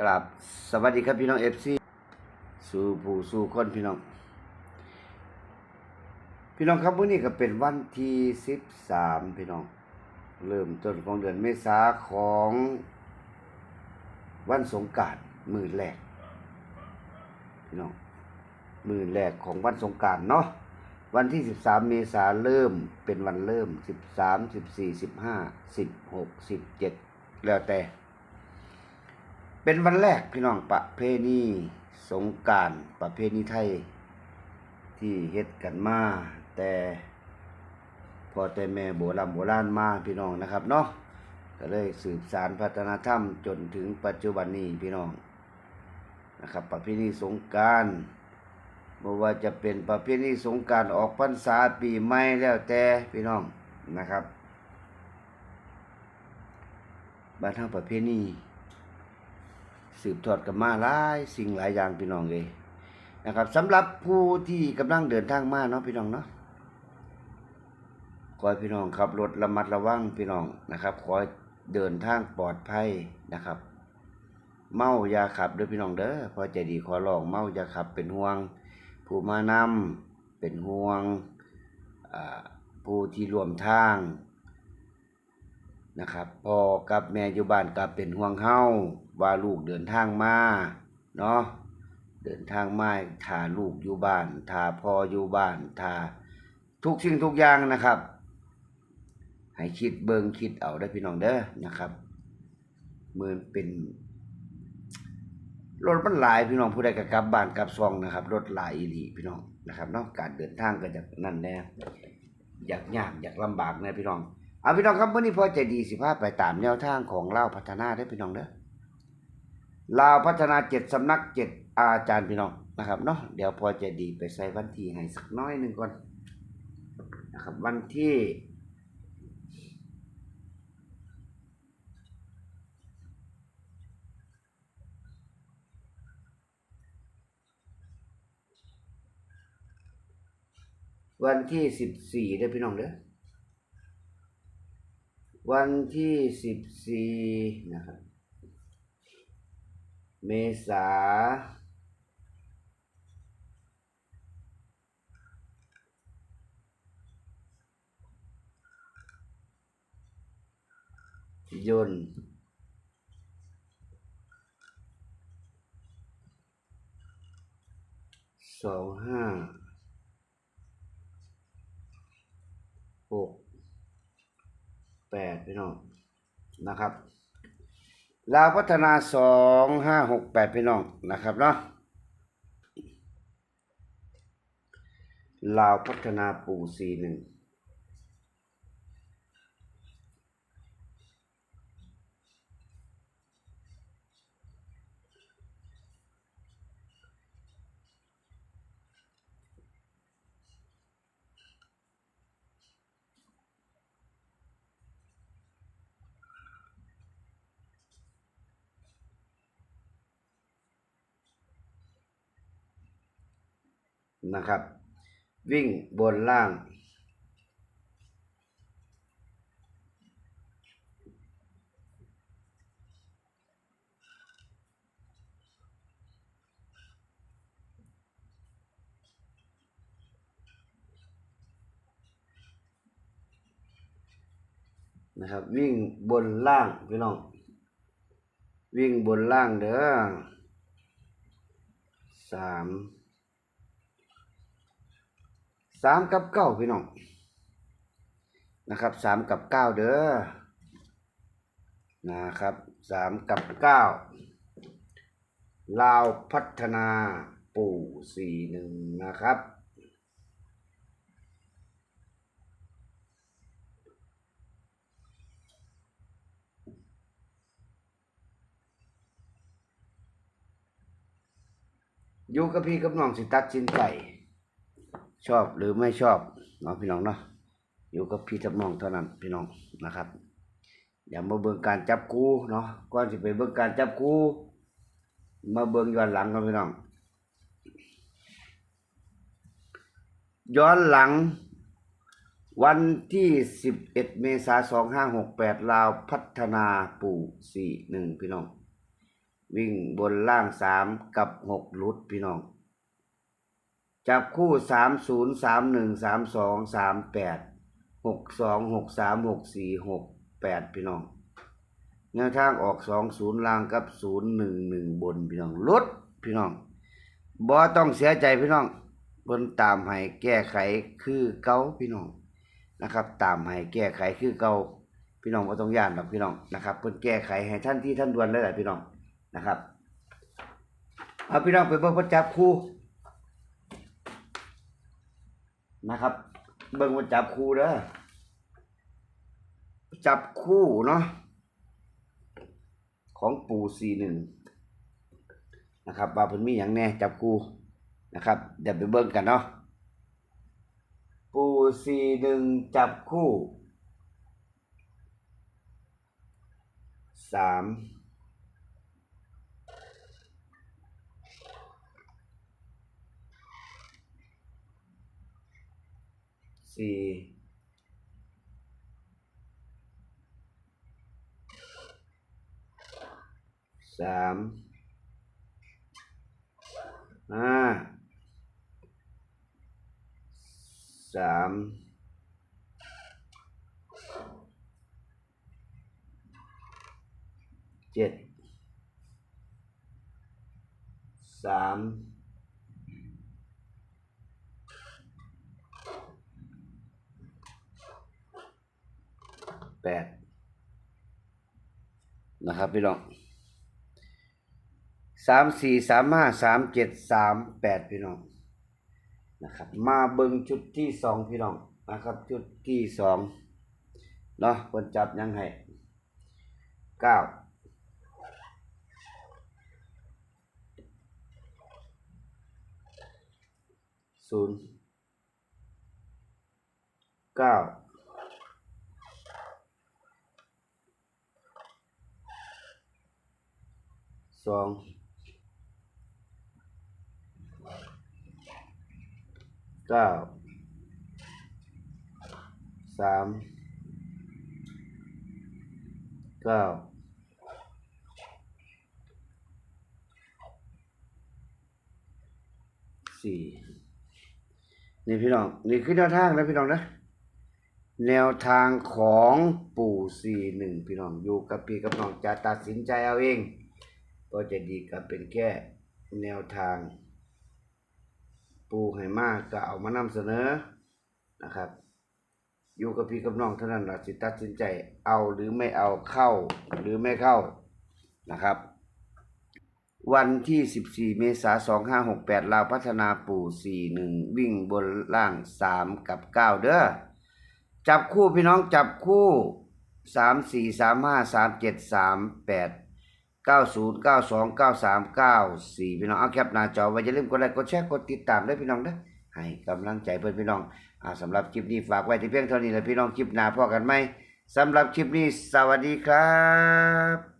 กราบสวัสดีครับพี่น้องเอฟซีสู่ผู้สู่คนพี่น้อง พี่น้องครับวันนี้ก็เป็นวันที่สิบสามพี่น้อง เริ่มต้นของเดือนเมษาของวันสงการมือแรกพี่น้องมือแรกของวันสงการเนาะวันที่สิบสามเมษาเริ่มเป็นวันเริ่มสิบสามสิบสี่สิบห้าสิบหกสิบเจ็ดแล้วแต่ เป็นวันแรกพี่น้องประเพณีสงการประเพณีไทย ที่เฮ็ดกันมา แต่พอแต่แม่โบราณโบราณมาพี่น้องนะครับเนาะก็เลยสืบสารพัฒนธรรมจนถึงปัจจุบันนี้พี่น้องนะครับ ประเพณีสงการไม่ว่าจะเป็นประเพณีสงการออกพรรษาปีใหม่แล้วแต่พี่น้องนะครับบ้านทางประเพณี สืบทอดกันมาหลายสิ่งหลายอย่างพี่น้องเลยนะครับสำหรับผู้ที่กำลังเดินทางมาเนาะพี่น้องเนาะขอให้พี่น้องขับรถระมัดระวังพี่น้องนะครับ ขอให้เดินทางปลอดภัยนะครับ เมาอย่าขับด้อพี่น้องเด้อพอใจดีขอร้องเมาอย่าขับเป็นห่วง ผู้มานำเป็นห่วงผู้ที่รวมทาง นะครับพอกับแม่อยู่บ้านก็เป็นห่วงเฮาว่าลูกเดินทางมาเนาะเดินทางมาถ้าลูกอยู่บ้านถ้าพออยู่บ้านถ้าทุกสิ่งทุกอย่างนะครับ ให้คิดเบิงคิดเอาได้พี่น้องเด้อนะครับเหมือนเป็นรถมันหลายพี่น้องผู้ใดก็กลับบ้านกลับซองนะครับรถหลายอีหลีพี่น้องนะครับนาะการเดินทางก็จะนั่นแน่อยากยากอยากลำบากแน่พี่น้อง เอาพี่น้องครับวันนี้พอใจดีสิพาไปตามแนวทางของเล่าพัฒนาได้พี่น้องเด้อลาวพัฒนาเจ็ดสำนักเจ็ดอาจารย์พี่น้องนะครับเนาะเดี๋ยวพอใจดีไปใส่วันที่ให้สักน้อยหนึ่งก่อนนะครับวันที่วันที่สิบสี่ได้พี่น้องเด้อ วันที่สิบสี่นะครับ เมษายนสองห้าหก แปดพี่น้องนะครับลาวพัฒนาสองห้าหกแปดพี่น้องนะครับเนาะลาวพัฒนาปู่สี่หนึ่ง นะครับ วิ่งบนล่าง นะครับ วิ่งบนล่างพี่น้อง วิ่งบนล่างเด้อสาม สามกับเก้าพี่น้องนะครับสามกับเก้าเด้อนะครับสามกับเก้าลาวพัฒนาปู่สี่หนึ่งนะครับอยู่กับพี่กับน้องสิตัดสินใจ ชอบหรือไม่ชอบเนาะพี่น้องเนาะอยู่กับพี่กับน้องเท่านั้นพี่น้องนะครับอย่ามาเบิ่งการจับคู่เนาะก่อนสิไปเบิ่งการจับคู่มาเบิ่งย้อนหลังกันพี่น้องย้อนหลังวันที่ 11 เมษายน2568 ลาวพัฒนาปู่ 41 พี่น้อง วิ่งบนล่างสามกับหกลุดพี่น้อง จับคู่สามศูนย์สามหนึ่งสามสองสามแปดหกสองหกสามหกสี่หกแปดพี่น้องแนวทางออกสองศูนย์ล่างกับศูนย์หนึ่งหนึ่งบนพี่น้องลดพี่น้องบ่ต้องเสียใจพี่น้องเพิ่นตามให้แก้ไขคือเก่าพี่น้องนะครับ ตามให้แก้ไขคือเก่าพี่น้องบ่ต้องย่านหรอกพี่น้องนะครับเพิ่นแก้ไขให้ท่านที่ท่านด่วนเลยแหละพี่น้องนะครับเอาพี่น้องไปเบิ่งพิ่นจับคู่ นะครับ เบิ่งว่าจับคู่เด้อจับคู่เนาะของปู่สี่หนึ่งนะครับว่าเพิ่นมีอย่างแน่จับคู่นะครับ เดี๋ยวไปเบิ่งกันเนาะปู่สี่หนึ่งจับคู่สาม สี่สามห้าสามเจ็ดสาม แปดนะครับพี่น้องสามสี่สามห้าสามเจ็ดสามแปดพี่น้องนะครับ มาเบิงชุดที่สองพี่น้องนะครับ ชุดที่สองเนาะคนจับยังให้เก้าศูนย์เก้าส องเก้าสามเก้าสี่นี่พี่น้อง นี่คือแนวทางนะพี่น้องนะแนวทางของปู่สี่หนึ่งพี่น้องอยู่กับพี่กับน้องจะตัดสินใจเอาเอง ก็จะดีกับเป็นแค่แนวทาง ปูให้มากก็เอามานำเสนอนะครับ อยู่กับพี่กับน้องเท่านั้นเราสิตัดสินใจเอาหรือไม่เอาเข้าหรือไม่เข้านะครับ วันที่ 14 เมษายน2568ลาวพัฒนาปู่ 41 วิ่งบนล่าง 3 กับ 9 เด้อจับคู่พี่น้องจับคู่ 3 4 3 5 3 7 3 8 90 92 93 94พี่น้องเอาแคปหน้าจอไว้อย่าลืมกดไลค์กดแชร์กดติดตามด้วยพี่น้องนะให้กำลังใจเพื่อนพี่น้องอ่าสำหรับคลิปนี้ฝากไว้ที่เพียงเท่านี้แหละพี่น้องคลิปหน้าพอกันไหมสำหรับคลิปนี้สวัสดีครับ